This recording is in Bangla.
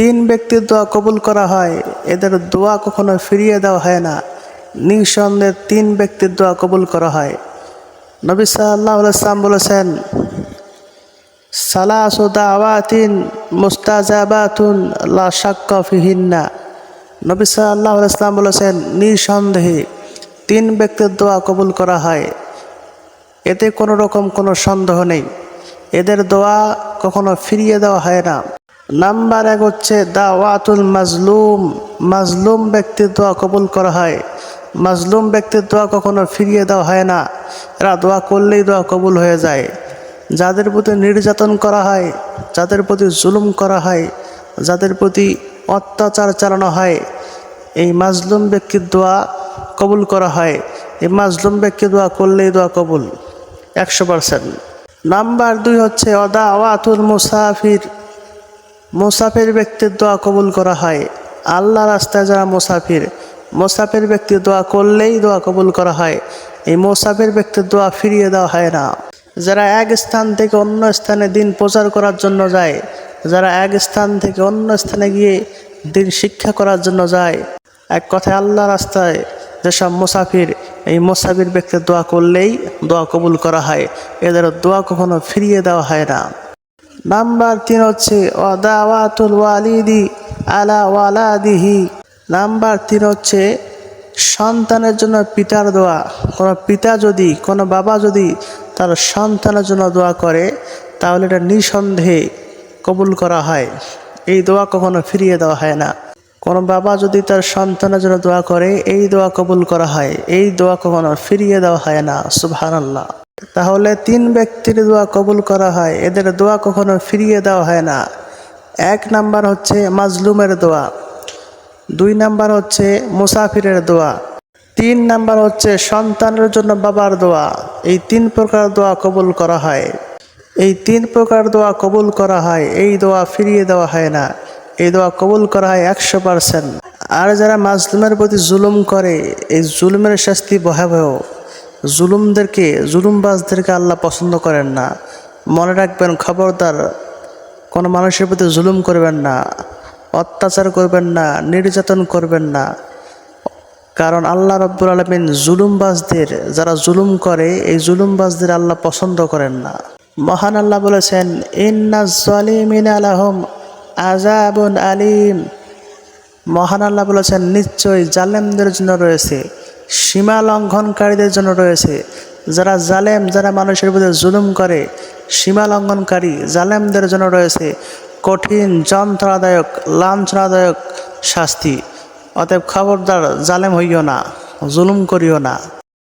তিন ব্যক্তির দোয়া কবুল করা হয়। এদের দোয়া কখনো ফিরিয়ে দেওয়া হয় না। নিঃসন্দেহে তিন ব্যক্তির দোয়া কবুল করা হয়। নবী সাল্লাহ সাল্লাম বলেছেন, সালাসু দাওয়াতিন মুস্তাজাবাতুন লা নবী সাল্লাহ ইসলাম বলেছেন, নিঃসন্দেহে তিন ব্যক্তির দোয়া কবুল করা হয়। এতে কোনো রকম কোনো সন্দেহ নেই। এদের দোয়া কখনো ফিরিয়ে দেওয়া হয় না। নাম্বার এক হচ্ছে দাওয়াতুল মাজলুম। মাজলুম ব্যক্তির দোয়া কবুল করা হয়। মাজলুম ব্যক্তির দোয়া কখনো ফিরিয়ে দেওয়া হয় না। এরা দোয়া করলেই দোয়া কবুল হয়ে যায়। যাদের প্রতি নির্যাতন করা হয়, যাদের প্রতি জুলুম করা হয়, যাদের প্রতি অত্যাচার চালানো হয়, এই মাজলুম ব্যক্তির দোয়া কবুল করা হয়। এই মাজলুম ব্যক্তির দোয়া করলেই দোয়া কবুল। একশো পারসেন্ট। নাম্বার দুই হচ্ছে অদা ওয়াতুল মুসাফির। মুসাফির ব্যক্তির দোয়া কবুল করা হয়। আল্লাহ রাস্তায় যারা মুসাফির মুসাফির ব্যক্তির দোয়া করলেই দোয়া কবুল করা হয়। এই মুসাফির ব্যক্তির দোয়া ফিরিয়ে দেওয়া হয় না। যারা এক স্থান থেকে অন্য স্থানে দিন প্রচার করার জন্য যায়, যারা এক স্থান থেকে অন্য স্থানে গিয়ে দিন শিক্ষা করার জন্য যায়, এক কথায় আল্লাহ রাস্তায় যেসব মুসাফির, এই মুসাফির ব্যক্তির দোয়া করলেই দোয়া কবুল করা হয়। এদের দোয়া কখনো ফিরিয়ে দেওয়া হয় না। নাম্বার তিন হচ্ছে ওয়াদাওয়াতুল ওয়ালিদি আলা ওয়ালাদিহি। নাম্বার তিন হচ্ছে, সন্তানের জন্য পিতার দোয়া। কোনো পিতা যদি, কোনো বাবা যদি তার সন্তানের জন্য দোয়া করে, তাহলে এটা নিঃসন্দেহে কবুল করা হয়। এই দোয়া কখনো ফিরিয়ে দেওয়া হয় না। কোনো বাবা যদি তার সন্তানের জন্য দোয়া করে, এই দোয়া কবুল করা হয়। এই দোয়া কখনো ফিরিয়ে দেওয়া হয় না। সুবহানাল্লাহ। তাহলে তিন ব্যক্তির দোয়া কবুল করা হয়। এদের দোয়া কখনো ফিরিয়ে দেওয়া হয় না। এক নাম্বার হচ্ছে মাজলুমের দোয়া। দুই নাম্বার হচ্ছে মুসাফিরের দোয়া। তিন নাম্বার হচ্ছে সন্তানের জন্য বাবার দোয়া। এই তিন প্রকার দোয়া কবুল করা হয়। এই তিন প্রকার দোয়া কবুল করা হয়, এই দোয়া ফিরিয়ে দেওয়া হয় না। এই দোয়া কবুল করা হয় একশো পারসেন্ট। আর যারা মাজলুমের প্রতি জুলুম করে, এই জুলুমের শাস্তি ভয়াবহ। জুলুমদেরকে, জুলুমবাজদেরকে আল্লাহ পছন্দ করেন না। মনে রাখবেন, খবরদার কোনো মানুষের প্রতি জুলুম করবেন না, অত্যাচার করবেন না, নির্যাতন করবেন না। কারণ আল্লাহ রব্বুল আলমিন জুলুমবাজদের, যারা জুলুম করে, এই জুলুমবাজদের আল্লাহ পছন্দ করেন না। মহান আল্লাহ বলেছেন, ইন্না জলিমিন আলাহম আজাবুন আলিম। মহান আল্লাহ বলেছেন, নিশ্চয়ই জালেমদের জন্য রয়েছে। সীমা লঙ্ঘনকারীদের জন্য রয়েছে। যারা জালেম, যারা মানুষের প্রতি জুলুম করে, সীমা লঙ্ঘনকারী জালেমদের জন্য রয়েছে কঠিন, যন্ত্রণাদায়ক, লাঞ্ছনাদায়ক শাস্তি। অতএব খবরদার জালেম হইও না, জুলুম করিও না।